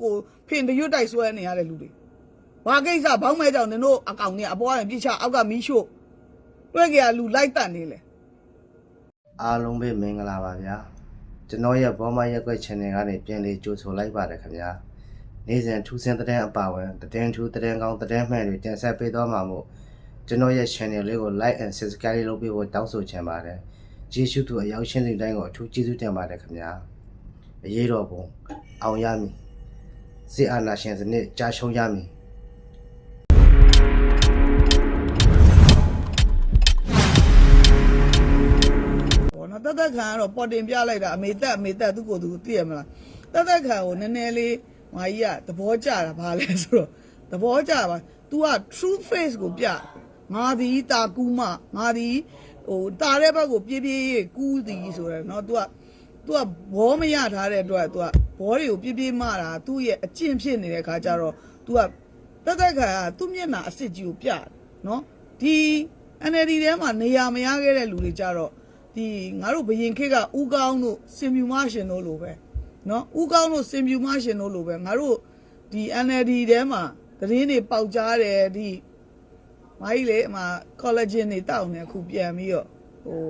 ကိုဖင်တရွတ်တိုက်ဆွဲနေရတဲ့လူတွေဘာကိစ္စဘောင်းမဲကြောင့်နင်တို့အကောင်နဲ့အပေါ်ကနေပြစ်ချအောက်ကမီးရှို့တွေ့ကြရလူလိုက်တတ်နေလေအားလုံးပဲမင်္ဂလာပါဗျာကျွန်တော်ရဲ့ဘောမရက်ွက် channel ကနေပြန်လေးကြိုဆိုလိုက်ပါတယ်ခင်ဗျာနေ့စဉ်ထူးဆန်းတဲ့အပါဝင်တဲ့ထူးတဲ့ကောင်းတဲ့မှန်တွေတင်ဆက်ပေးသွားမှာမို့ကျွန်တော်ရဲ့ channel လေးကို like and subscribe လုပ်ပေးဖို့တောင်းဆိုချင်ပါတယ်ကျေးဇူးတူအရောက်ရှင်းတဲ့တိုင်းကိုအထူးကျေးဇူးတင်ပါတယ်ခင်ဗျာအရေးတော်ပုံအောင်ရမည် စေအာနာရှင်စနစ်ကြာရှုံးရမည် ဟောနော်တက်တက်ခံကတော့ပေါ်တင်ပြလိုက်တာအမေတက်အမေတက်သူ့ကိုယ်သူသိရမလားတက်တက်ခံကိုနည်းနည်းလေးမာကြီးကသဘောကျတာဘာလဲဆိုတော့သဘောကျပါ तू က true face ကိုပြငါဒီတာကူးမငါဒီဟိုတာတဲ့ဘက်ကိုပြေးပြေးကူးသည်ဆိုရယ်နော် तू က तू ကဘောမရထားတဲ့အတွက် तू က ဘောတွေကိုပြေးပြေးမတာသူ့ရဲ့အကျင့်ဖြစ်နေတဲ့ခါကျတော့ तू ကတက်တက်ခံကသူ့မျက်နှာအစ်စ်ကြီးကိုပြတယ်နော်ဒီ NLD ထဲမှာနေရာမရခဲ့တဲ့လူတွေကြတော့ဒီငါတို့ဘယင်ခေတ်ကဥကောင်းတို့စင်မြူမရှင်တို့လိုပဲနော်ဥကောင်းတို့စင်မြူမရှင်တို့လိုပဲငါတို့ဒီ NLD ထဲမှာသတင်းတွေပေါက်ကြားတယ်ဒီမိုင်းလေအမ collagen တွေတောက်နေအခုပြန်ပြီးတော့ဟို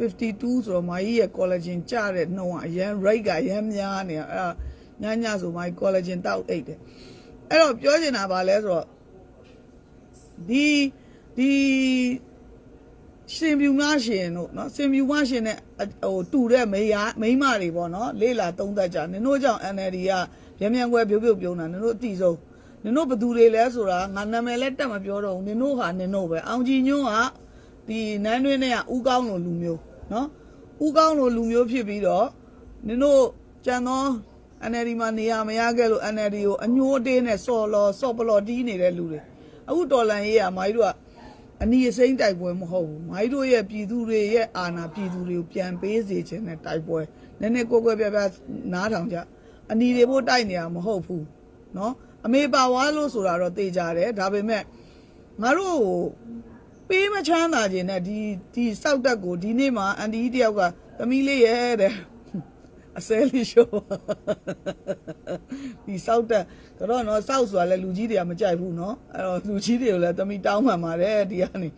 52ဆိုတော့မာကြီးရဲ့ collagen ကျတဲ့နှုံကအရန် rate ကအရန်များနေတာအဲ့ဒါညညဆိုမာကြီး collagen တောက်အိတ်တယ်အဲ့တော့ပြောချင်တာပါလဲဆိုတော့ဒီဒီရှင်ပြူမရှင်တို့နော်ရှင်ပြူမရှင်နဲ့ဟိုတူတဲ့မိယာမိမတွေပေါ့နော်လေးလာသုံးသက်ကြနင်တို့ကြောင့် NLD ကမြန်မြန်ွယ်ပြုတ်ပြုတ်ပြုံးတာနင်တို့အတီဆုံးနင်တို့ဘသူတွေလဲဆိုတာငါနာမည်လည်းတက်မပြောတော့ဘူးနင်တို့ဟာနင်တို့ပဲအောင်ကြီးညွန့်ကဒီနန်းတွင်းနဲ့ကဥကောင်းလိုလူမျိုး เนาะဥကောင်းလိုလူမျိုးဖြစ်ပြီးတော့နင်တို့ကြံသော NLD မှာနေရာမရခဲ့လို့ NLD ကိုအညိုးအတေးနဲ့စော်လော်စော့ပလော်တီးနေတဲ့လူတွေအခုတော်လန်ရေးကမိုင်းတို့ကအနီအစိမ့်တိုက်ပွဲမဟုတ်ဘူးမိုင်းတို့ရဲ့ပြည်သူတွေရဲ့အာဏာပြည်သူတွေကိုပြန်ပေးစေခြင်းနဲ့တိုက်ပွဲနည်းနည်းကိုကိုပြပြနားထောင်ကြအနီတွေဖို့တိုက်နေတာမဟုတ်ဘူးเนาะအမေပါဝါလို့ဆိုတာတော့သိကြတယ်ဒါပေမဲ့ငါတို့ ပေးမချမ်းသာခြင်းနဲ့ဒီဒီစောက်တက်ကိုဒီနေ့မှာအန်တီတယောက်ကသမီးလေးရဲ့တဲ့အစဲလေးရှိုးဒီစောက်တက်ကတော့နော်စောက်ဆိုတာလဲလူကြီးတွေကမကြိုက်ဘူးနော်အဲ့တော့လူကြီးတွေကိုလည်းသမီးတောင်းမှန်ပါတယ်ဒီကနေ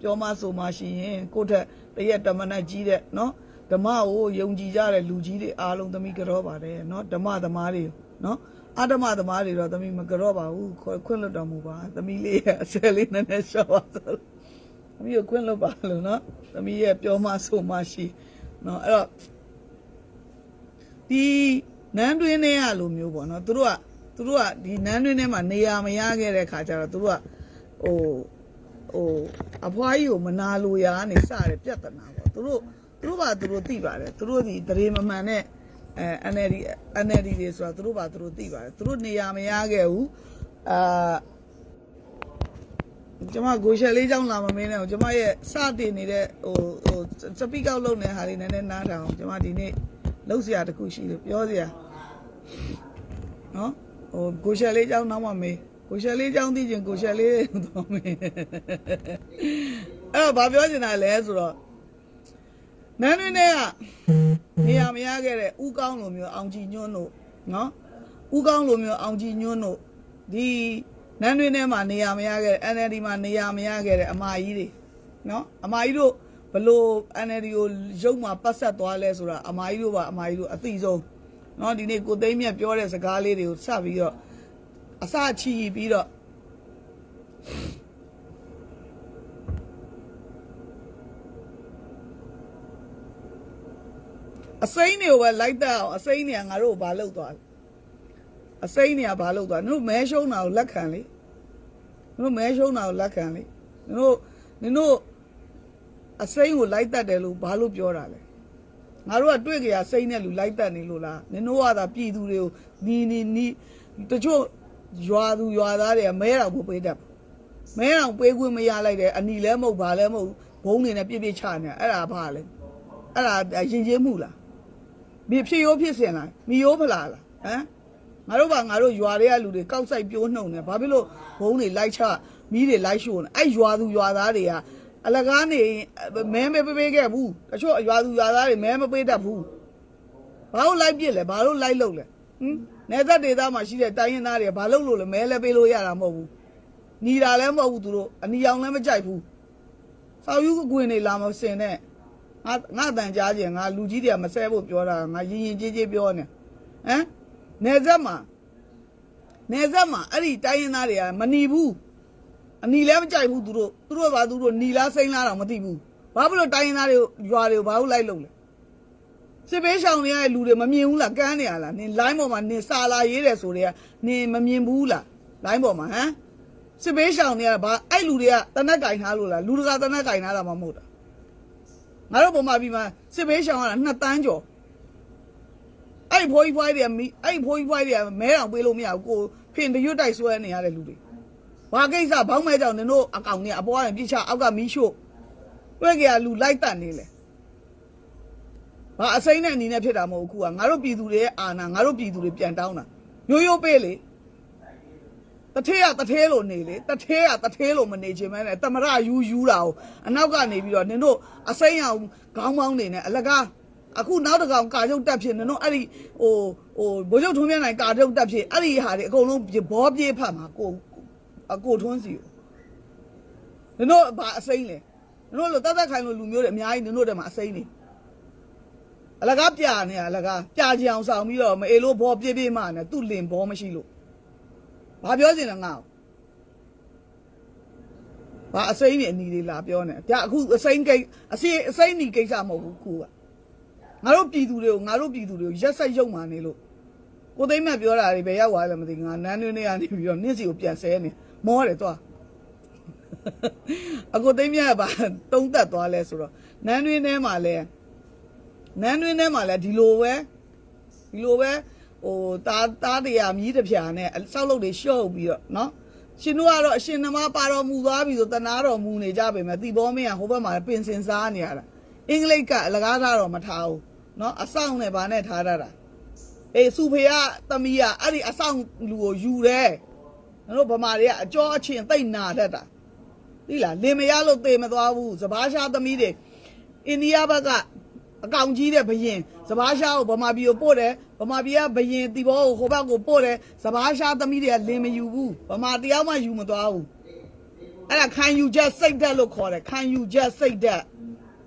ပြောမဆိုမှရှိရင်ကိုယ့်ထက်တရက်တမနက်ကြီးတဲ့နော်ဓမ္မကိုယုံကြည်ကြတဲ့လူကြီးတွေအားလုံးသမီးကြောပါတယ်နော်ဓမ္မသမားတွေနော်အဓမ္မသမားတွေတော့သမီးမကြောပါဘူးခွင့်လွတ်တော်မူပါသမီးလေးရဲ့အစဲလေးနည်းနည်းရှော့ပါဆိုလို့ သမီးကိုခွင့်လွတ်ပါလို့နော်သမီးရဲ့ပြောမဆိုမှရှိနော်အဲ့တော့ဒီနန်းတွင်းထဲကလိုမျိုးပေါ့နော်သူတို့ကသူတို့ကဒီနန်းတွင်းထဲမှာနေရာမရခဲ့တဲ့ခါကျတော့သူတို့ကဟိုဟိုအဖွားကြီးကိုမနာလိုရာကနေစတဲ့ပြဿနာပေါ့သူတို့သူတို့ပါသူတို့သိပါတယ်သူတို့ဒီတရေမမှန်တဲ့အဲ NLD NLD တွေဆိုတာသူတို့ပါသူတို့သိပါတယ်သူတို့နေရာမရခဲ့ဘူးအာ ကျမကိုရှယ်လေးကြောင့်လာမမင်းနဲ့ကိုကျမရဲ့စတင်နေတဲ့ဟိုဟိုစပီကောက်လုပ်နေဟာလေးနည်းနည်းနားထောင်ကျမဒီနေ့လှုပ်စရာတခုရှိလို့ပြောစရာနော်ဟိုကိုရှယ်လေးကြောင့်နောက်မှမေးကိုရှယ်လေးကြောင့်သိချင်ကိုရှယ်လေးတော့မေးအဲ့တော့ဘာပြောချင်တာလဲဆိုတော့နန်းတွင်းထဲကနေရာမရခဲ့တဲ့ဥကောင်းလိုမျိုးအောင်ကြည်ညွန်းတို့နော်ဥကောင်းလိုမျိုးအောင်ကြည်ညွန်းတို့ဒီ နန်းတွင်းထဲမှာနေရာမရခဲ့တဲ့ NLD မှာနေရာမရခဲ့တဲ့အမကြီးတွေနော်အမကြီးတို့ဘလို့ NLD ကိုရုပ်မှာပတ်ဆက်သွားလဲဆိုတာအမကြီးတို့ပါအမကြီးတို့အသိဆုံးเนาะဒီနေ့ကိုသိမ်းမြတ်ပြောတဲ့စကားလေးတွေကိုစပြီးတော့အစချီပြီးတော့အစိမ့်တွေကိုပဲလိုက်တတ်အောင်အစိမ့်တွေကငါတို့ကိုဘာလုပ်သွားလဲအစိမ့်တွေကဘာလုပ်သွားနင်တို့မဲရှုံးတာကိုလက်ခံလေ နင်တို့မဲရှုံးတာကိုလက်ခံလေနင်တို့နင်တို့အစိမ့်ကိုလိုက်တတ်တယ်လို့ဘာလို့ပြောတာလဲငါတို့ကတွေ့ကြရစိမ့်နဲ့လူလိုက်တတ်နေလို့လားနင်တို့ကသာပြည်သူတွေကိုနီနီနီတချို့ရွာသူရွာသားတွေကမဲတော်ကိုပေးတတ်မဲတော်ပေးခွင့်မရလိုက်တဲ့အနီလဲမဟုတ်ဘာလဲမဟုတ်ဘုံနေနဲ့ပြစ်ပြစ်ချနေအဲ့ဒါဘာလဲအဲ့ဒါရင်ချင်းမှုလားမြေဖြစ်ရိုးဖြစ်စင်လားမီရိုးဖလားလားဟမ် ငါတို့ကငါတို့ရွာတွေကလူတွေကောက်ဆိုင်ပြိုးနှုံနေဘာဖြစ်လို့ဘုံတွေလိုက်ချမီးတွေလိုက်ရှို့နေအဲ့ရွာသူရွာသားတွေကအလကားနေမဲမပေးပေးခဲ့ဘူးတချို့ရွာသူရွာသားတွေမဲမပေးတတ်ဘူးဘာလို့လိုက်ပြစ်လဲဘာလို့လိုက်လုပ်လဲဟင်နေသက်ဒေသမှာရှိတဲ့တိုင်းရင်းသားတွေဘာလို့လို့လဲမဲလဲပေးလို့ရတာမဟုတ်ဘူးညီတာလည်းမဟုတ်ဘူးသူတို့အနီအောင်လည်းမကြိုက်ဘူးဆောက်ယူကွင်နေလာမစင်နဲ့ငါငါတန်ကြားခြင်းငါလူကြီးတွေကမဆဲဖို့ပြောတာငါရင်ရင်ကြေးကြေးပြောနေဟမ် နေသက်မှာနေသက်မှာအဲ့ဒီတိုင်းရင်းသားတွေကမหนีဘူးအနီလည်းမကြိုက်ဘူးသူတို့သူတို့ကသူတို့หนีလားစိမ့်လားတော့မသိဘူးဘာဖြစ်လို့တိုင်းရင်းသားတွေရွာတွေကိုဘာလို့လိုက်လို့လဲ စစ်ပေးရှောင်နေရတဲ့လူတွေမမြင်ဘူးလားကန်းနေရလားနင် line ပေါ်မှာနင်စာလာရေးတယ်ဆိုတွေကနင်မမြင်ဘူးလား line ပေါ်မှာဟမ်စစ်ပေးရှောင်နေရတာဘာအဲ့လူတွေကတနက်ကင်ထားလို့လားလူတကာတနက်ကင်ထားတာမှမဟုတ်တာငါတို့ပေါ်မှာပြီးမှစစ်ပေးရှောင်ရတာနှစ်တန်းကျော် အဲ့ဖိုးကြီးဖွားတွေကမိအဲ့ဖိုးကြီးဖွားတွေကမဲတောင်ပေးလို့မရဘူးကိုဖင်တရွတ်တိုက်ဆွဲနေရတဲ့လူတွေဘာကိစ္စဘောင်းမဲကြောင့်နင်တို့အကောင်နဲ့အပေါ်ကနေပြစ်ချအောက်ကမီးရှို့တွေ့ကြရလူလိုက်တတ်နေလေ။ဘာအစိမ့်နဲ့အနေနဲ့ဖြစ်တာမဟုတ်ဘူးခုကငါတို့ပြည်သူတွေရဲ့အာဏာငါတို့ပြည်သူတွေပြန်တောင်းတာရိုးရိုးပေးလေတထေးကတထေးလို့နေလေတထေးကတထေးလို့မနေချင်မဲနဲ့တမရယူယူတာကိုအနောက်ကနေပြီးတော့နင်တို့အစိမ့်အောင်ခေါင်းပေါင်းနေနဲ့အလကား အခုနောက်တစ်ကောင်ကာချုပ်တက်ဖြစ်နင်တို့အဲ့ဒီဟိုဟိုဘိုးချုပ်ထွန်းမြတ်နိုင်ကာချုပ်တက်ဖြစ်အဲ့ဒီဟာတွေအကုန်လုံးဘောပြေးဖတ်မှာကိုအကိုထွန်းစီကိုနင်တို့ဘာအစိမ့်လဲနင်တို့လိုတတ်တတ်ခိုင်လို့လူမျိုးတွေအများကြီးနင်တို့တွေမှာအစိမ့်နေအလကားပြနေရအလကားပြကြအောင်ဆောင်ပြီးတော့မအေလို့ဘောပြည့်ပြည့်မှနဲ့သူ့လင်ဘောမရှိလို့ဘာပြောစင်လဲငါ့ကိုဘာအစိမ့်နေအနီလေးလာပြောနေပြအခုအစိမ့်ကိတ်အစိအစိမ့်နီကိစ္စမဟုတ်ဘူးခုက ငါတို့ပြည်သူတွေကိုငါတို့ပြည်သူတွေကိုရက်ဆက်ရုံမှနေလို့ကိုသိမ့်မက်ပြောတာတွေပဲရောက်သွားတယ်မသိငါနန်းတွင်းနေရနေပြီးတော့နင့်စီကိုပြန်ဆဲနေမောတယ်သွား အကိုသိမ့်မြတ်ကဘာတုံးသက်သွားလဲဆိုတော့နန်းတွင်းထဲမှာလဲ နန်းတွင်းထဲမှာလည်းဒီလိုပဲဒီလိုပဲဟိုတားတားတရားမြည်တစ်ဖြာနဲ့စောက်လုပ်တွေရှော့ပြီးတော့เนาะရှင်တို့ကတော့အရှင်နမပါတော်မူသွားပြီဆိုတနာတော်မူနေကြပေမဲ့တီဘောမင်းကဟိုဘက်မှာပင်စင်စားနေရတာအင်္ဂလိပ်ကအလကားထားတော့မထားဘူး နော်အဆောင်နဲ့ဗာနဲ့ထားရတာအေးစုဖေကသမီးကအဲ့ဒီအဆောင်လူကိုယူတယ်တို့ဗမာတွေကအကြောအချင်းသိမ့်နာတတ်တာသိလားလင်မရလို့သေမသွားဘူးစဘာရှားသမီးတွေအိန္ဒိယဘက်ကအကောင်ကြီးတဲ့ဘရင်စဘာရှားကိုဗမာပြည်ကိုပို့တယ်ဗမာပြည်ကဘရင်တီဘောကိုဟိုဘက်ကိုပို့တယ်စဘာရှားသမီးတွေကလင်မယူဘူးဗမာတရားမှယူမသွားဘူးအဲ့ဒါခံယူချက်စိတ်ဓာတ်လို့ခေါ်တယ်ခံယူချက်စိတ်ဓာတ်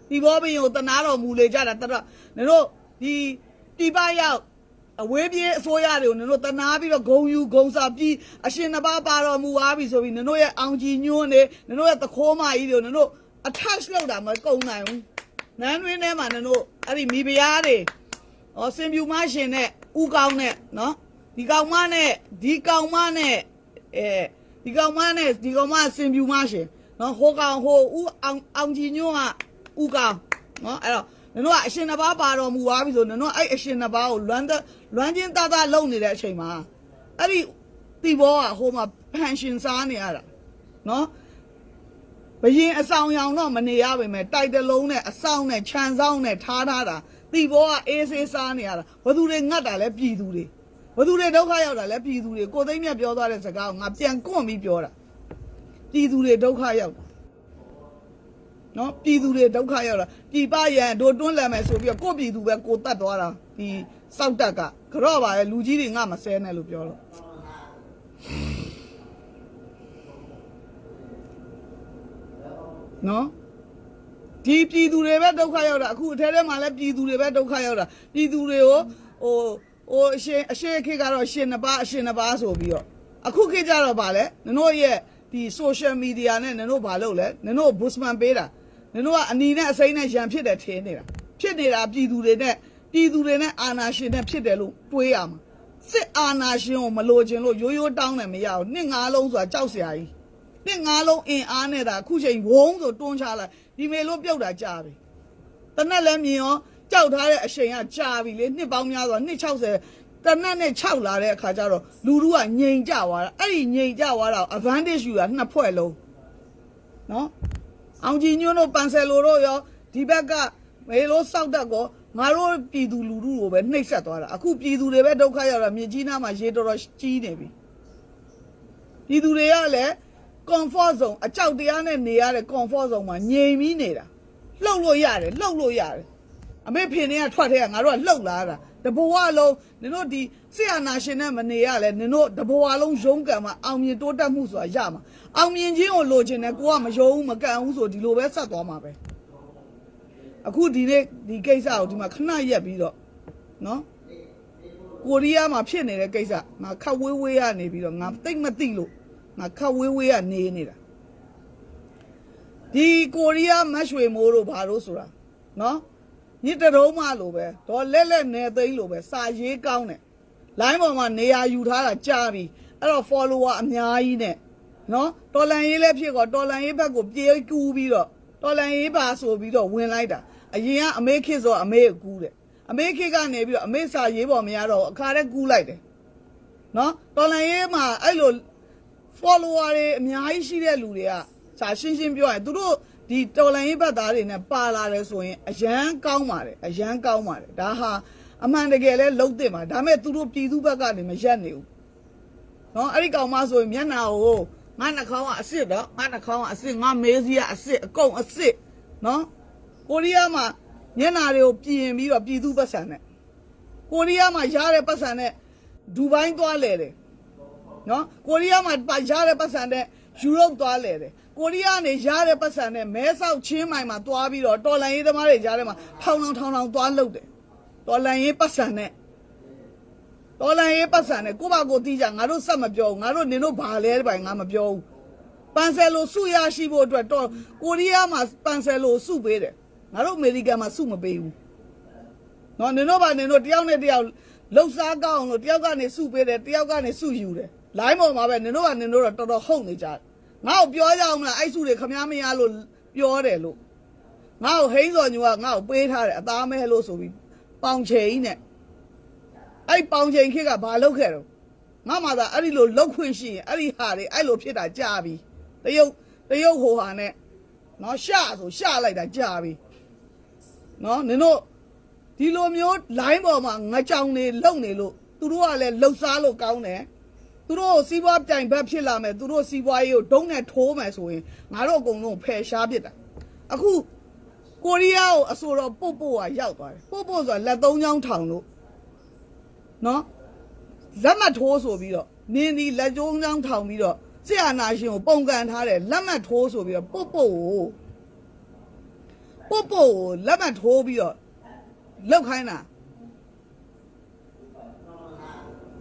တီဘောဘရင်ကိုတနာတော်မူလေကြတာတတော့နင်တို့ဒီတီပရောက်အဝေးပြေးအစိုးရတွေကိုနင်တို့တနာပြီးတော့ဂုံယူဂုံစာပြီးအရှင်နှစ်ပါးပါတော်မူသွားပြီဆိုပြီးနင်တို့ရဲ့အောင်ကြီးညွန်းနေနင်တို့ရဲ့သခိုးမကြီးတွေကိုနင်တို့ attach လုပ်တာမကုန်နိုင်ဘူးနန်းတွင်းထဲမှာနင်တို့အဲ့ဒီမိဖုရားတွေဟောစင်ပြူမရှင်နဲ့ဥကောင်းနဲ့နော်ဒီကောင်မနဲ့ဒီကောင်မနဲ့အဲဒီကောင်မနဲ့ဒီကောင်မစင်ပြူမရှင်နော်ဟိုကောင်ဟိုဥအောင်အောင်ကြီးညွန့်က ဥကောင်းနော်အဲ့တော့နင်တို့ကအရှင်နှစ်ပါးပါတော်မူသွားပြီဆိုနင်တို့အဲ့အရှင်နှစ်ပါးကိုလွမ်းတဲ့လွမ်းချင်းသားသားလုံနေတဲ့အချိန်မှာအဲ့ဒီတီဘောကဟိုမှာဖန်ရှင်စားနေရတာနော်ဘရင်အဆောင်ရောင်တော့မနေရပါမယ်တိုက်တလုံးနဲ့အဆောင်နဲ့ခြံဆောင်နဲ့ထားထားတာတီဘောကအေးဆေးစားနေရတာဘသူတွေငတ်တာလဲပြည်သူတွေဘသူတွေဒုက္ခရောက်တာလဲပြည်သူတွေကိုသိမ့်မြတ်ပြောသွားတဲ့စကားကိုငါပြန်ကွန့်ပြီးပြောတာပြည်သူတွေဒုက္ခရောက်တာ နော်ပြည်သူတွေဒုက္ခရောက်တာပြည်ပရန်တို့တွန်းလှန်မယ်ဆိုပြီးတော့ကိုယ့်ပြည်သူပဲကိုတတ်သွားတာဒီစောက်တက်ကကြော့ပါရဲ့လူကြီးတွေငါမဆဲနဲ့လို့ပြောတော့နော်ဒီပြည်သူတွေပဲဒုက္ခရောက်တာအခုအထဲထဲမှာလည်းပြည်သူတွေပဲဒုက္ခရောက်တာပြည်သူတွေကိုဟိုဟိုအရှင်အရှင်ခေတ်ကတော့ရှင်နှစ်ပါးအရှင်နှစ်ပါးဆိုပြီးတော့အခုခေတ်ကျတော့ဗာလဲနင်တို့ရဲ့ဒီ social media နဲ့နင်တို့ဘာလုပ်လဲနင်တို့ boostman ပေးတာ နင်တို့ကအနီနဲ့အစိမ့်နဲ့ရန်ဖြစ်တယ်ထင်နေတာဖြစ်နေတာပြည်သူတွေနဲ့ပြည်သူတွေနဲ့အာဏာရှင်နဲ့ဖြစ်တယ်လို့တွေးရမှာစစ်အာဏာရှင်ကိုမလိုချင်လို့ရိုးရိုးတောင်းတယ်မရဘူးနှစ်ငါးလုံးဆိုတာကြောက်စရာကြီးနှစ်ငါးလုံးအင်အားနဲ့ဒါအခုချိန်ဝုန်းဆိုတွန်းချလိုက်ဒီမေလို့ပြုတ်တာကြာပြီတနက်လည်းမြင်ရောကြောက်ထားတဲ့အချိန်ကကြာပြီလေနှစ်ပေါင်းများစွာနှစ်60တနက်နဲ့6လာတဲ့အခါကျတော့လူလူကငြိမ်ကြသွားတာအဲ့ဒီငြိမ်ကြသွားတာကို advantage ယူတာနှစ်ဖွဲ့လုံးနော် အောင်ကြည်ညွန်းတို့ပန်ဆယ်လိုတို့ရောဒီဘက်ကမေလို့စောက်တက်ကောငါတို့ပြည်သူလူထုကိုပဲနှိပ်စက်သွားတာအခုပြည်သူတွေပဲဒုက္ခရောက်တာမြေကြီးနားမှာရေတော်တော်ကြီးနေပြီပြည်သူတွေကလည်း comfort zone အကြောက်တရားနဲ့နေရတဲ့ comfort zone မှာငြိမ်ပြီးနေတာလှုပ်လို့ရတယ်လှုပ်လို့ရတယ် အမေဖေနေကထွက်တဲ့ကငါတို့ကလှုပ်လာတာတဘဝလုံးနင်တို့ဒီဆရာနာရှင်နဲ့မနေရလဲနင်တို့တဘဝလုံးရုံးကန်မှာအောင်မြင်တိုးတက်မှုဆိုတာရမှာအောင်မြင်ခြင်းကိုလိုချင်တယ်ကိုကမယုံဘူးမကန်ဘူးဆိုဒီလိုပဲဆက်သွားမှာပဲအခုဒီနေ့ဒီကိစ္စကိုဒီမှာခဏရက်ပြီးတော့နော်ကိုရီးယားမှာဖြစ်နေတဲ့ကိစ္စငါခတ်ဝေးဝေးရနေပြီးတော့ငါသိမ့်မသိလို့ငါခတ်ဝေးဝေးရနေနေတာဒီကိုရီးယားမတ်ရွှေမိုးတို့ဘာလို့ဆိုတာနော် ညစ်တရုံးမလို့ပဲတော့လက်လက်နေသိန်းလို့ပဲစာရေးကောင်းတယ် line ပေါ်မှာနေရာယူထားတာကြားပြီအဲ့တော့ follower အများကြီးနဲ့နော်တော်လန်ရေးလည်းဖြစ်ကောတော်လန်ရေးဘက်ကိုပြေးကူးပြီးတော့တော်လန်ရေးပါဆိုပြီးတော့ဝင်လိုက်တာအရင်ကအမေခစ်ဆိုအမေကိုကူးတယ်အမေခစ်ကနေပြီးတော့အမေစာရေးပေါ်မရတော့ဘူးအခါတည်းကူးလိုက်တယ်နော်တော်လန်ရေးမှာအဲ့လို follower တွေအများကြီးရှိတဲ့လူတွေကစာရှင်းရှင်းပြောရင်သူတို့ ဒီတော်လိုင်းရေးဘတ်သားတွေနဲ့ပါလာတယ်ဆိုရင်အရန်ကောင်းပါတယ်အရန်ကောင်းပါတယ်ဒါဟာအမှန်တကယ်လဲလုံးတင်ပါဒါပေမဲ့သူတို့ပြည်သူဘက်ကနေမရက်နေဘူးနော်အဲ့ဒီကောင်မဆိုရင်မျက်နှာကိုငါနှာခေါင်းကအစ်စ်တော့ငါနှာခေါင်းကအစ်စ်ငါမေးစီကအစ်စ်အကုန်အစ်စ်နော်ကိုရီးယားမှာမျက်နှာတွေကိုပြင်ပြီးတော့ပြည်သူပတ်စံနဲ့ကိုရီးယားမှာရတဲ့ပတ်စံနဲ့ဒူဘိုင်းသွားလဲတယ်နော်ကိုရီးယားမှာပါရတဲ့ပတ်စံနဲ့ ယူရိုပသွားလဲတယ်ကိုရီးယားနေရတဲ့ပတ်စံနဲ့မဲဆောက်ချင်းမိုင်မှာသွားပြီးတော့တော်လန်ရေးသမားတွေကြားထဲမှာထောင်ထောင်ထောင်ထောင်သွားလှုပ်တယ်တော်လန်ရေးပတ်စံနဲ့တော်လန်ရေးပတ်စံနဲ့ကိုပါကိုတီးကြငါတို့စက်မပြောဘူးငါတို့နင်တို့ဘာလဲတဲ့ပိုင်ငါမပြောဘူးပန်ဆယ်လိုစုရရှိဖို့အတွက်တော့ကိုရီးယားမှာပန်ဆယ်လိုစုပေးတယ်ငါတို့အမေရိကန်မှာစုမပေးဘူးနော်နင်တို့ပါနင်တို့တယောက်နဲ့တယောက်လှုပ်ရှားကောင်းအောင်လို့တယောက်ကနေစုပေးတယ်တယောက်ကနေစုယူတယ်လိုင်းပေါ်မှာပဲနင်တို့ကနင်တို့တော့တော်တော်ဟုတ်နေကြတယ် ငါ့ကိုပြောကြအောင်မလားအဲ့စုတွေခမားမရလို့ပြောတယ်လို့ငါ့ကိုဟိန်းစော်ညူကငါ့ကိုပေးထားတယ်အသားမဲလို့ဆိုပြီးပေါင်ချိန်နဲ့အဲ့ပေါင်ချိန်ခေတ်ကဘာလုပ်ခဲ့တော့ငါမှသာအဲ့ဒီလိုလှုပ်ခွင့်ရှိရင်အဲ့ဒီဟာတွေအဲ့လိုဖြစ်တာကြာပြီတရုတ်တရုတ်ဟိုဟာနဲ့နော်ရှဆိုရှလိုက်တာကြာပြီနော်နင်တို့ဒီလိုမျိုး line ပေါ်မှာငကြောင်နေလုံနေလို့သူတို့ကလည်းလှုပ်ရှားလို့ကောင်းတယ် သူတို့ကိုစီးပွားပြိုင်ဘက်ဖြစ်လာမယ်သူတို့စီးပွားရေးကိုဒုံးနဲ့ထိုးမယ်ဆိုရင်ငါတို့အကုန်လုံးဖယ်ရှားပစ်တာအခုကိုရီးယားကိုအဆိုတော့ပုတ်ပုတ်ကရောက်သွားတယ်ပုတ်ပုတ်ဆိုတာလက်သုံးချောင်းထောင်လို့နော်လက်မထိုးဆိုပြီးတော့နင်းဒီလက်ကျုံးချောင်းထောင်ပြီးတော့ဆရာနာရှင်ကိုပုံကန်ထားတယ်လက်မထိုးဆိုပြီးတော့ပုတ်ပုတ်ကိုပုတ်ပုတ်ကိုလက်မထိုးပြီးတော့လောက်ခိုင်းတာ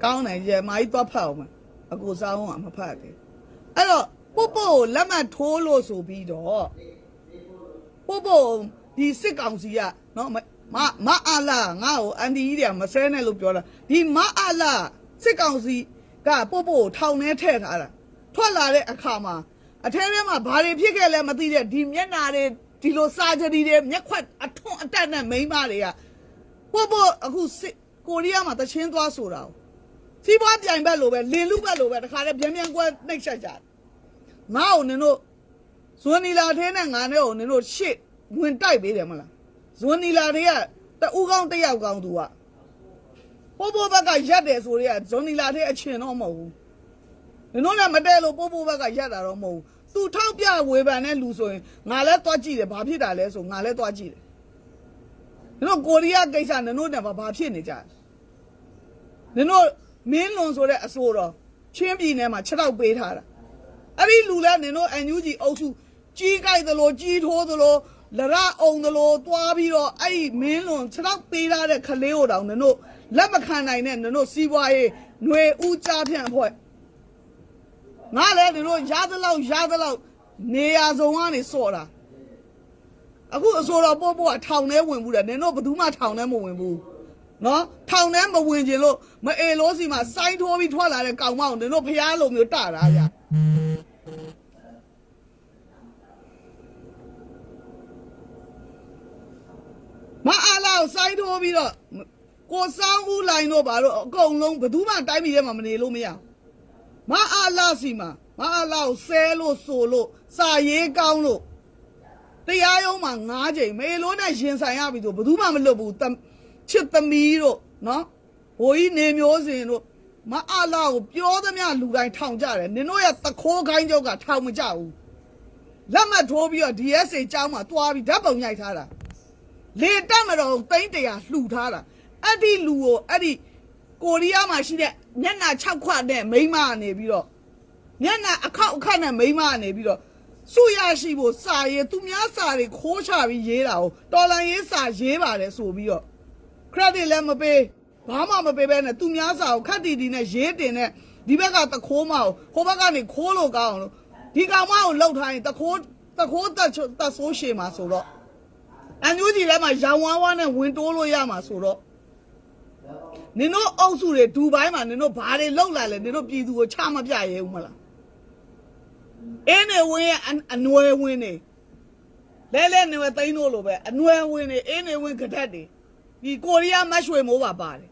ကောင်းတယ်ရေမာကြီးသွားဖတ်အောင်မ အကူစားအောင်ကမဖတ်တယ်အဲ့တော့ပို့ပို့ကိုလက်မှတ်ထိုးလို့ဆိုပြီးတော့ပို့ပို့ဒီစစ်ကောင်စီကနော်မမမအားလာငါ့ကိုအန်တီကြီးတွေကမဆဲနဲ့လို့ပြောတာဒီမအားလာစစ်ကောင်စီကပို့ပို့ကိုထောင်ထဲထည့်ထားတာထွက်လာတဲ့အခါမှာအထဲထဲမှာဘာတွေဖြစ်ခဲ့လဲမသိတဲ့ဒီမျက်နာတွေဒီလိုစာကြရီတွေမျက်ခွက်အထွန်းအတက်နဲ့မိန်းမတွေကပို့ပို့အခုစစ်ကိုရီးယားမှာတချင်းသွားဆိုတာကို စီးပွားပြိုင်ဘက်လိုပဲလင်လူဘက်လိုပဲတခါတည်းပြန်ပြန်ကွဲနှိပ်ချက်ကြတယ်ငါ့ကိုနင်တို့ဇွန်နီလာသေးနဲ့ငါနဲ့ကိုနင်တို့ရှစ်ဝင်တိုက်ပေးတယ်မလားဇွန်နီလာသေးကတူကောင်းတစ်ယောက်ကောင်းသူကပို့ပို့ဘက်ကရက်တယ်ဆိုရဲဇွန်နီလာသေးအချင်တော့မဟုတ်ဘူးနင်တို့လည်းမတဲလို့ပို့ပို့ဘက်ကရက်တာတော့မဟုတ်ဘူးသူထောက်ပြဝေဖန်တဲ့လူဆိုရင်ငါလည်းသွားကြည့်တယ်ဘာဖြစ်တာလဲဆိုငါလည်းသွားကြည့်တယ်နင်တို့ကိုရီးယားကိစ္စနင်တို့နဲ့ဘာဘာဖြစ်နေကြလဲနင်တို့ မင်းလွန်ဆိုတဲ့အဆိုတော်ချင်းပြည်နယ်မှာ6တော့ပေးထားတာအဲ့ဒီလူလဲနင်တို့အန်ယူဂျီအုပ်စုကြီးကြိုက်သလိုကြီးထိုးသလိုလရအောင်သလိုတွားပြီးတော့အဲ့ဒီမင်းလွန်6တော့ပေးထားတဲ့ခလေးကိုတောင်နင်တို့လက်မခံနိုင်နဲ့နင်တို့စီးပွားရေးຫນွေဥကြဖြန့်ဖွဲ့ငါလည်းနင်တို့ရသလောက်ရသလောက်နေရာစုံကနေစော့တာအခုအစိုးရပို့ပို့ကထောင်ထဲဝင်ဘူးတယ်နင်တို့ဘယ်သူမှထောင်ထဲမဝင်ဘူး နော်ထောင်ထဲမဝင်ကျင်လို့မအေလို့စီမှာစိုင်းထိုးပြီးထွက်လာတဲ့ကောင်မအောင်နင်တို့ဖျားလိုမျိုးတတာဗျာမအားလာကိုစိုင်းထိုးပြီးတော့ကိုစောင်းဦးလိုင်းတို့ဘာလို့အကုန်လုံးဘယ်သူမှတိုင်းပြည်ထဲမှာမနေလို့မရဘူးမအားလာစီမှာမအားလာကိုဆဲလို့ဆိုလို့စာရေးကောင်းလို့တရားရုံးမှာ၅ချိန်မေလို့နဲ့ရင်ဆိုင်ရပြီဆိုဘယ်သူမှမလွတ်ဘူးတမ် ချစ်သမီးတို့နော်ဘိုးကြီးနေမျိုးစင်တို့မအားလာကိုပြောသမျှလူတိုင်းထောင်ကြတယ်နင်တို့ရဲ့တခိုးခိုင်းကြောက်ကထောင်မကြဘူးလက်မှတ်ထိုးပြီးတော့ DSA ကျောင်းမှာတွားပြီးဓာတ်ပုံရိုက်ထားတာလေတက်မတော်သိန်းတရာလှူထားတာအဲ့ဒီလူကိုအဲ့ဒီကိုရီးယားမှာရှိတဲ့မျက်နှာ6ခွနဲ့မိန်းမကနေပြီးတော့မျက်နှာအခောက်အခက်နဲ့မိန်းမကနေပြီးတော့စုရရှိဖို့စာရေးသူများစာတွေခိုးချပြီးရေးတာကိုတော်လန်ရေးစာရေးပါတယ်ဆိုပြီးတော့ credit လည်းမပေးဘာမှမပေးဘဲနဲ့သူများစာကိုခက်တီတီနဲ့ရေးတင်နဲ့ဒီဘက်ကတခိုးမအောင်ဟိုဘက်ကနေခိုးလို့ကောင်းအောင်လို့ဒီကောင်မကိုလှုပ်ထားရင်တခိုးတခိုးတက်ချတက်ဆိုးရှည်မှာဆိုတော့အန်ယူဂျီထဲမှာရောင်ဝါးဝါးနဲ့ဝင်တိုးလို့ရမှာဆိုတော့နင်တို့အုပ်စုတွေဒူဘိုင်းမှာနင်တို့ဘာတွေလှုပ်လာလဲနင်တို့ပြည်သူကိုချမပြရဲဘူးမလားအင်းနေဝင်ရဲ့အအနွယ်ဝင်နေလဲလဲနေဝဲသိန်းတို့လိုပဲအနွယ်ဝင်နေအင်းနေဝင်ကတက်တွေ ဒီကိုရီးယားမတ်ရွှေမိုးပါပါတယ်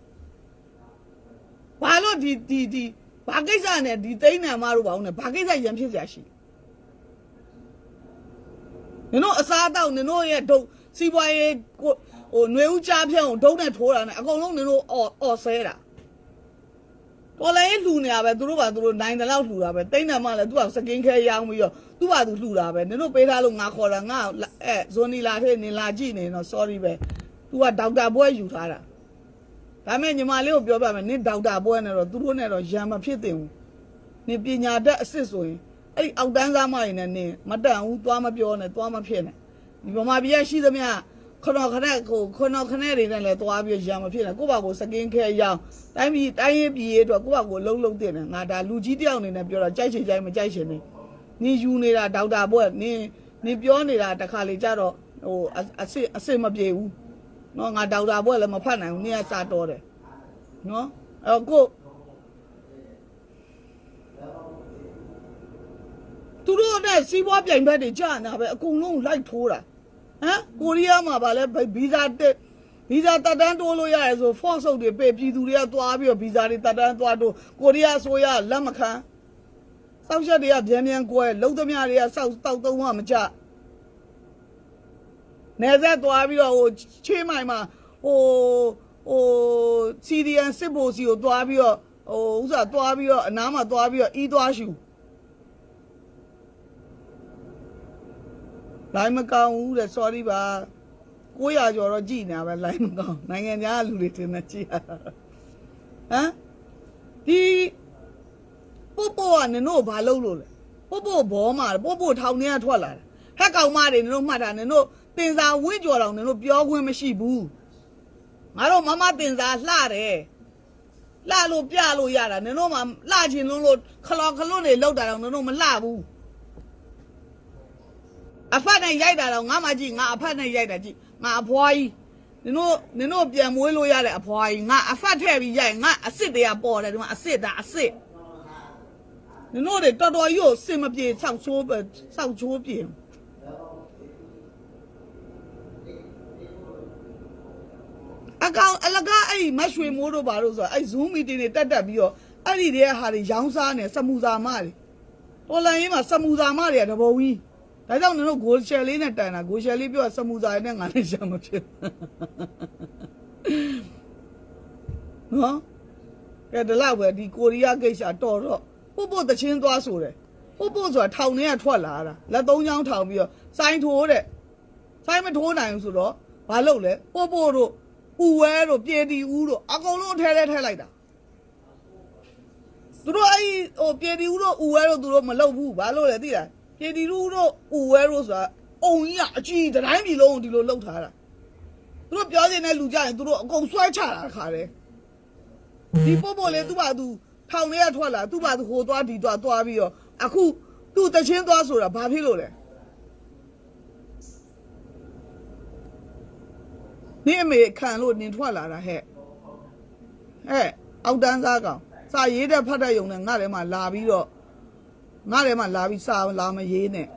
ဘာလို့ဒီဒီဒီဘာကိစ္စနဲ့ဒီသိန်းနံမတို့ပါအောင်နဲ့ဘာကိစ္စရံဖြစ်စရာရှိနင်တို့အစားအသောက်နင်တို့ရဲ့ဒုတ်စီးပွားရေးကိုဟိုຫນွေဦးကြားဖြန့်ကိုဒုတ်နဲ့ထိုးတာနဲ့အကုန်လုံးနင်တို့အော်အော်ဆဲတာတော်လည်းလှူနေတာပဲသူတို့ပါသူတို့နိုင်တယ်လောက်လှူတာပဲတိန်းတယ်မှလည်းသူကစကင်ခဲရောင်းပြီးတော့သူ့ပါသူလှူတာပဲနင်တို့ပေးထားလို့ငါခေါ်တာငါအဲဇွန်နီလာထဲနေလာကြည့်နေတော့ sorry ပဲ तू ကဒေါက်တာဘွဲယူထားတာဒါမဲ့ညီမလေးကိုပြောပြမယ်နင်ဒေါက်တာဘွဲနဲ့တော့သူတို့နဲ့တော့ရံမဖြစ်တင်ဘူးနင်ပညာတတ်အစ်စ်ဆိုရင်အဲ့ဒီအောက်တန်းစားမရင်နဲ့နင်မတန်ဘူးသွားမပြောနဲ့သွားမဖြစ်နဲ့ဒီဗမာပြည်ကရှိသမျှခဏခဏကိုခဏခဏတွေနဲ့လည်းသွားပြီးရံမဖြစ်နဲ့ကိုယ့်ဘာကိုစကင်ခဲရောင်းတိုင်းပြည်တိုင်းရေးပြည်ရေးအတွက်ကိုယ့်ဘာကိုလုံးလုံးတင်တယ်ငါဒါလူကြီးတယောက်အနေနဲ့ပြောတာကြိုက်ချင်ကြိုက်မကြိုက်ချင်နေနင်ယူနေတာဒေါက်တာဘွဲနင်နင်ပြောနေတာတစ်ခါလေကြတော့ဟိုအအစ်အစ်မပြေဘူး နော်ငါဒေါက်တာဘွဲ့လည်းမဖတ်နိုင်ဘူးနေ့ကစားတော့တယ်နော်အဲ့တော့ကိုသူတို့နဲ့စီးပွားပြိုင်ဘက်တွေကြာနာပဲအကုန်လုံးလိုက်ထိုးတာဟမ်ကိုရီးယားမှာဗာလဲဗီဇာတက်ဗီဇာတက်တန်းတိုးလို့ရတယ်ဆိုဖော့ဆုပ်တွေပေးပြည်သူတွေကသွားပြီးတော့ဗီဇာတွေတက်တန်းသွားတိုးကိုရီးယားဆိုရလက်မခံစောက်ချက်တွေကဗျမ်းဗျမ်းကွဲလုံသမျှတွေကစောက်တောက်သုံးမှမကြ နေဆက်သွားပြီးတော့ဟိုချေးမိုင်မှာဟိုဟိုစီဒီအန်စစ်ဘိုစီကိုသွားပြီးတော့ဟိုဥစားသွားပြီးတော့အနားမှာသွားပြီးတော့အီးသွားရှူလိုင်းမကောင်းဘူးတဲ့ sorry ပါ900ကျော်တော့ကြည်နေတာပဲလိုင်းမကောင်းနိုင်ငံခြားကလူတွေတင်နေကြည်ရတာဟမ်ဒီပို့ပို့ကနင်တို့ဘာလုပ်လို့လဲပို့ပို့ဘောမှာပို့ပို့ထောင်ထဲကထွက်လာတယ်ဟက်ကောင်မတွေနင်တို့မှတ်တာနင်တို့ တင်စာဝင့်ကြော်တော်နင်တို့ပြောခွင့်မရှိဘူးငါတို့မမတင်စာလှတယ်လှလို့ပြလို့ရတာနင်တို့မှလှချင်လုံးလို့ခလော်ခလွတ်နေလောက်တာတော့နင်တို့မလှဘူးအဖက်နဲ့ရိုက်တာတော့ငါမှကြည့်ငါအဖက်နဲ့ရိုက်တာကြည့်ငါအဖွားကြီးနင်တို့နင်တို့ပြန်မွေးလို့ရတဲ့အဖွားကြီးငါအဖက်ထည့်ပြီးရိုက်ငါအစ်စ်တွေကပေါ်တယ်ဒီမှာအစ်စ်ဒါအစ်စ်နင်တို့တွေတော်တော်ကြီးကိုစင်မပြေဆောက်ချိုးပဲဆောက်ချိုးပြေ အကောင်အလကားအဲ့ဒီမတ်ရွှေမိုးတို့ဘာလို့ဆိုတော့အဲ့ Zoom meeting တွေတက်တက်ပြီးတော့အဲ့ဒီတွေကဟာတွေရောင်းစားနေစမူစာမတွေတော်လန်ရေးမှာစမူစာမတွေကတဘောကြီးဒါကြောင့်နင်တို့ဂိုရှယ်လေးနဲ့တန်တာဂိုရှယ်လေးပြောစမူစာနဲ့ငါလည်းရှာမဖြစ်နော်ကဲဒီလောက်ပဲဒီကိုရီးယားကိစ္စတော်တော့ပို့ပို့တချင်းသွားဆိုတယ်ပို့ပို့ဆိုတာထောင်ထဲကထွက်လာတာလက်သုံးချောင်းထောင်ပြီးတော့စိုင်းထိုးတဲ့စိုင်းမထိုးနိုင်ဘူးဆိုတော့ဘာလုပ်လဲပို့ပို့တို့ ဥဝဲတို့ပြေတီဦးတို့အကုန်လုံးထဲထဲထဲလိုက်တာသူတို့အဲ့ဟိုပြေတီဦးတို့ဥဝဲတို့သူတို့မလုပ်ဘူးဘာလို့လဲသိလားပြေတီဦးတို့ဥဝဲတို့ဆိုတာအုံကြီးကအကြီးတတိုင်းပြည်လုံးကိုဒီလိုလှုပ်ထားတာသူတို့ပြောနေတဲ့လူကြရင်သူတို့အကုန်ဆွဲချတာတခါတည်းဒီပို့ပို့လေးသူ့ဘာသူထောင်လေးကထွက်လာသူ့ဘာသူဟိုသွားဒီသွားသွားပြီးတော့အခုသူ့တချင်းသွားဆိုတာဘာဖြစ်လို့လဲ နင့်အမေခံလို့နင်ထွက်လာတာဟဲ့ဟဲ့အောက်တန်းစားကောင်စာရေးတဲ့ဖတ်တဲ့ယုံနဲ့ငါ့ထဲမှာလာပြီးတော့ငါ့ထဲမှာလာပြီးစာလာမရေးနဲ့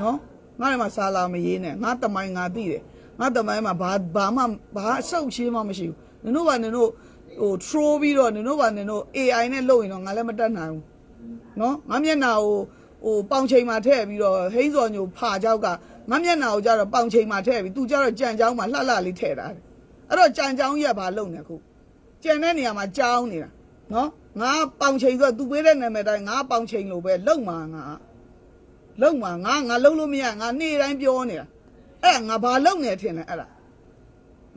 နော်ငါ့ထဲမှာစာလာမရေးနဲ့ငါတမိုင်းငါသိတယ်ငါတမိုင်းမှာဘာဘာမှဘာအဆုတ်ရှင်းမှမရှိဘူးနင်တို့ကနင်တို့ဟို throw ပြီးတော့နင်တို့ကနင်တို့ AI နဲ့လုပ်ရင်တော့ငါလည်းမတတ်နိုင်ဘူးနော်ငါမျက်နာကိုဟိုပေါင်ချိန်မှာထည့်ပြီးတော့ဟိန်းစော်ညိုဖာကြောက်က မမျက်နာကိုကြတော့ပေါင်ချိန်မှာထည့်ပြီးသူကြတော့ကြံချောင်းမှာလှလှလေးထည့်တာအဲ့တော့ကြံချောင်းကြီးကဘာလုပ်နေခုကြံတဲ့နေရာမှာကြောင်းနေတာနော်ငါပေါင်ချိန်ဆိုသူပေးတဲ့နာမည်တိုင်းငါပေါင်ချိန်လို့ပဲလုံမှာငါလုံမှာငါငါလုံလို့မရငါနေ့တိုင်းပြောနေတာအဲ့ငါဘာလုံနေထင်လဲအဲ့လား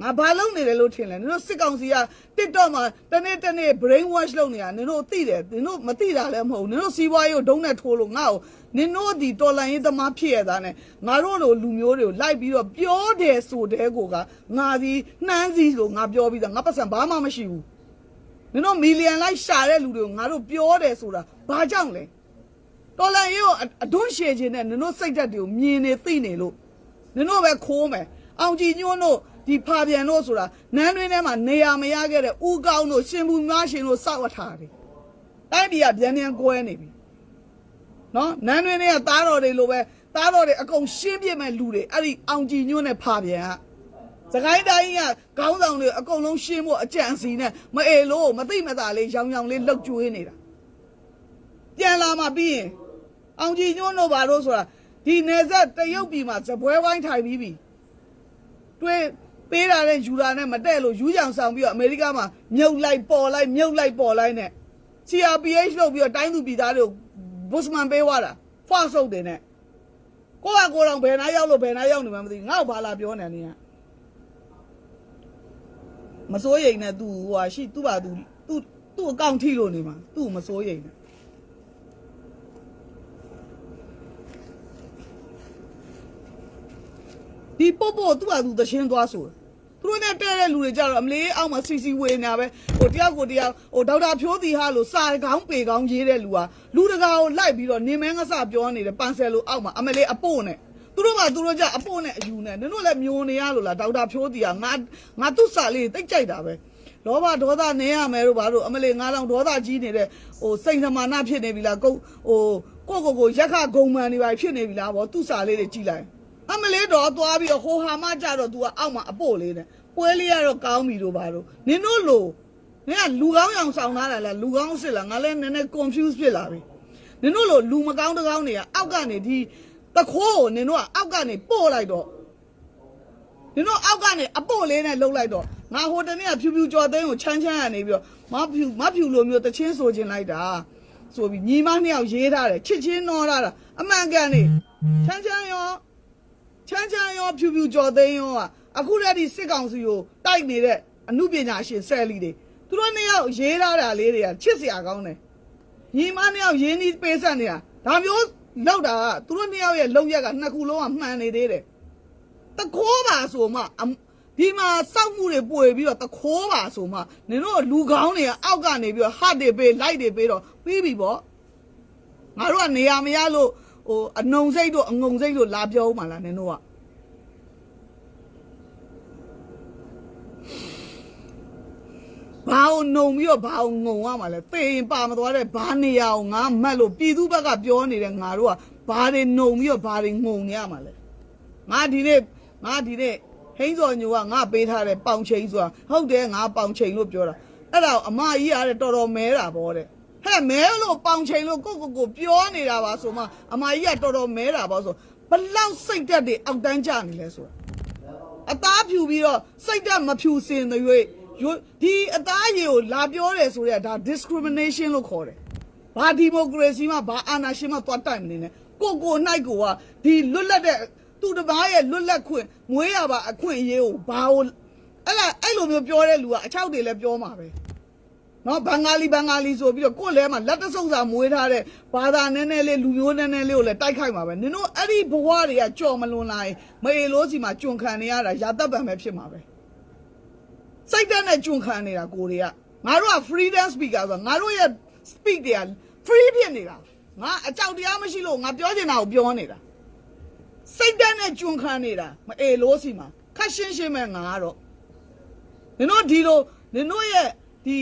ငါဘာလုပ်နေတယ်လို့ထင်လဲနင်တို့စစ်ကောင်စီက TikTok မှာတနေ့တနေ့ brain wash လုပ်နေတာနင်တို့သိတယ်နင်တို့မသိတာလည်းမဟုတ်ဘူးနင်တို့စီးပွားရေးကိုဒုံးနဲ့ထိုးလို့ငါ့ကိုနင်တို့ဒီတော်လိုင်းရေးသမားဖြစ်ရတာနဲ့ငါတို့လိုလူမျိုးတွေကိုလိုက်ပြီးတော့ပြောတယ်ဆိုတဲ့ကိုကငါဒီနှမ်းစီလို့ငါပြောပြီးသားငါပတ်စံဘာမှမရှိဘူးနင်တို့မီလီယံလိုက်ရှာတဲ့လူတွေကိုငါတို့ပြောတယ်ဆိုတာဘာကြောင့်လဲတော်လိုင်းရေးကိုအဒွန်းရှည်ခြင်းနဲ့နင်တို့စိတ်ဓာတ်တွေကိုမြင်နေသိနေလို့နင်တို့ပဲခိုးမယ်အောင်ကြည်ညွန်းတို့ ဒီဖာပြန်တို့ဆိုတာနန်းတွင်းထဲမှာနေရာမရခဲ့တဲ့ဥကောင်းတို့ရှင်ဘူးများရှင်တို့စောက်ထားတယ်တိုက်ပြည်ကပြန်ပြန်ကွဲနေပြီနော်နန်းတွင်းထဲကသားတော်တွေလိုပဲသားတော်တွေအကုန်ရှင်းပြမဲ့လူတွေအဲ့ဒီအောင်ကြည်ညွန်းနဲ့ဖာပြန်ကစကိုင်းတိုင်းကခေါင်းဆောင်တွေအကုန်လုံးရှင်းဖို့အကြံစီနဲ့မအေလို့မသိမသာလေးရောင်ရောင်လေးလှုပ်ကျွေးနေတာပြန်လာမှပြီးရင်အောင်ကြည်ညွန်းတို့ဘာလို့ဆိုတာဒီနေဆက်တရုတ်ပြည်မှာဇပွဲဝိုင်းထိုင်ပြီးပြီတွေး ပေးတာနဲ့ယူတာနဲ့မတဲ့လို့ယူကြောင်ဆောင်ပြီးတော့အမေရိကမှာမြုပ်လိုက်ပေါ်လိုက်မြုပ်လိုက်ပေါ်လိုက်နဲ့ CRPH လုပ်ပြီးတော့တိုင်းသူပြည်သားတွေကိုဘုစမန်ပေးွားတာဖွားဆုပ်တယ်နဲ့ကိုကကိုတော့ဘယ်နာရောက်လို့ဘယ်နာရောက်နေမှမသိငါ့ကိုဘာလာပြောနေနေရမစိုးရိမ်နဲ့သူဟိုဟာရှိသူ့ဘာသူသူ့သူ့အကောင့်ထိလို့နေမှာသူ့မစိုးရိမ်နဲ့ ဒီပို့ပို့ तू ပါ तू တရှင်းသွားဆိုတယ်သူတို့နဲ့တဲ့တဲ့လူတွေကြတော့အမလေးအောက်မှာစီစီဝေနေတာပဲဟိုတယောက်ကိုတယောက်ဟိုဒေါက်တာဖြိုးတီဟာလို့စာကောင်းပေကောင်းရေးတဲ့လူဟာလူတကာကိုလိုက်ပြီးတော့နေမဲငါစပြောနေတယ်ပန်ဆယ်လိုအောက်မှာအမလေးအပို့နဲ့သူတို့ကသူတို့ကြအပို့နဲ့အယူနဲ့နင်တို့လည်းမျိုးနေရလို့လားဒေါက်တာဖြိုးတီဟာငါငါသူ့စာလေးတိတ်ကြိုက်တာပဲလောဘဒေါသနေရမယ်လို့ဘာလို့အမလေးငါလောင်ဒေါသကြီးနေတဲ့ဟိုစိတ်သမာနဖြစ်နေပြီလားကိုဟိုကိုကိုကိုရက်ခဂုံမှန်နေပါဖြစ်နေပြီလားဗောသူ့စာလေးတွေကြည့်လိုက် အမလေးတော့သွားပြီးတော့ဟိုဟာမကြတော့ तू ကအောက်မှာအပို့လေးနဲ့ပွဲလေးကတော့ကောင်းပြီလို့ပါတော့နင်တို့လိုနင်ကလူကောင်းအောင်ဆောင်လာတာလားလူကောင်းစစ်လားငါလည်းနည်းနည်း confuse ဖြစ်လာပြီနင်တို့လိုလူမကောင်းတကောင်းတွေကအောက်ကနေဒီတခိုးကိုနင်တို့ကအောက်ကနေပို့လိုက်တော့နင်တို့အောက်ကနေအပို့လေးနဲ့လှုပ်လိုက်တော့ငါဟိုတနေ့ကဖြူဖြူကြော်သိန်းကိုချမ်းချမ်းရနေပြီးတော့မဖြူမဖြူလိုမျိုးတချင်းဆိုခြင်းလိုက်တာဆိုပြီးညီမနှစ်ယောက်ရေးထားတယ်ချစ်ချင်းနော်ထားတာအမှန်ကန်နေချမ်းချမ်းရော ချမ်းချမ်းရောဖြူဖြူကြော်သိန်းရောကအခုတည်းဒီစစ်ကောင်စီကိုတိုက်နေတဲ့အမှုပညာရှင်ဆယ်လီတွေသူတို့နှစ်ယောက်ရေးထားတာလေးတွေကချစ်စရာကောင်းတယ်ညီမနှစ်ယောက်ရင်းနှီးပေးဆက်နေတာဒါမျိုးလောက်တာကသူတို့နှစ်ယောက်ရဲ့လောက်ရက်ကနှစ်ခုလုံးကမှန်နေသေးတယ်တခိုးပါဆိုမှအမဒီမှာစောက်မှုတွေပွေပြီးတော့တခိုးပါဆိုမှနင်တို့လူကောင်းတွေကအောက်ကနေပြီးတော့ဟတ်တွေပေးလိုက်တွေပေးတော့ပြီးပြီပေါ့ငါတို့ကနေရာမရလို့ ဟိုအနုံစိတ်တို့အငုံစိတ်တို့လာပြောဦးမှာလားနင်တို့ကဘာအောင်နှုံပြီးတော့ဘာအောင်ငုံရမှာလဲသေရင်ပါမသွားတဲ့ဘာနေရအောင်ငါမတ်လို့ပြည်သူဘက်ကပြောနေတဲ့ငါတို့ကဘာတွေနှုံပြီးတော့ဘာတွေငုံနေရမှာလဲငါဒီနေ့ငါဒီနေ့ဟိန်းစော်ညိုကငါပေးထားတဲ့ပေါင်ချိန်ဆိုတာဟုတ်တယ်ငါပေါင်ချိန်လို့ပြောတာအဲ့ဒါကိုအမကြီးကတဲ့တော်တော်မဲတာဗောတဲ့ ဟဲ့မဲလို့ပေါင်ချိန်လို့ကိုကိုကိုပြောနေတာပါဆိုမှအမကြီးကတော်တော်မဲတာဗောဆိုဘလောက်စိတ်တက်တွေအောက်တန်းကြနေလဲဆိုတာအသားဖြူပြီးတော့စိတ်တက်မဖြူစင်တဲ့၍ရွဒီအသားရည်ကိုလာပြောတယ်ဆိုရက်ဒါ discrimination လို့ခေါ်တယ်။ဘာဒီမိုကရေစီမှဘာအာဏာရှင်မှသွားတိုက်မနေနဲ့ကိုကိုနိုင်ကိုကဒီလွတ်လပ်တဲ့သူတစ်ပါးရဲ့လွတ်လပ်ခွင့်မွေးရပါအခွင့်အရေးကိုဘာကိုအဲ့လားအဲ့လိုမျိုးပြောတဲ့လူကအချောက်တွေလည်းပြောမှာပဲ။ နော်ဘင်္ဂါလီဘင်္ဂါလီဆိုပြီးတော့ကိုယ့်လဲမှာလက်တဆုပ်စာမွေးထားတဲ့ဘာသာနည်းနည်းလေးလူမျိုးနည်းနည်းလေးကိုလည်းတိုက်ခိုက်မှာပဲနင်တို့အဲ့ဒီဘဝတွေကကြော်မလွန်လာရင်မအေလို့စီမှာကျွန်ခံနေရတာရာသက်ပံပဲဖြစ်မှာပဲစိတ်တက်နဲ့ကျွန်ခံနေတာကိုတွေကငါတို့က freedom speaker ဆိုတာငါတို့ရဲ့ speak တွေက free ဖြစ်နေတာငါအကြောက်တရားမရှိလို့ငါပြောချင်တာကိုပြောနေတာစိတ်တက်နဲ့ကျွန်ခံနေတာမအေလို့စီမှာခက်ရှင်းရှင်းမဲ့ငါကတော့နင်တို့ဒီလိုနင်တို့ရဲ့ဒီ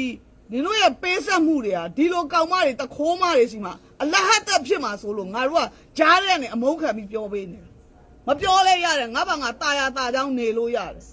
နင်တို့ရဲ့ပေးဆက်မှုတွေကဒီလိုကောင်မတွေတခိုးမတွေစီမှာအလဟတ်တက်ဖြစ်မှာဆိုလို့ငါတို့ကကြားတဲ့ကနေအမုန်းခံပြီးပြောပေးနေတာမပြောလဲရတယ်ငါဘာငါตาရตาချောင်းနေလို့ရတယ်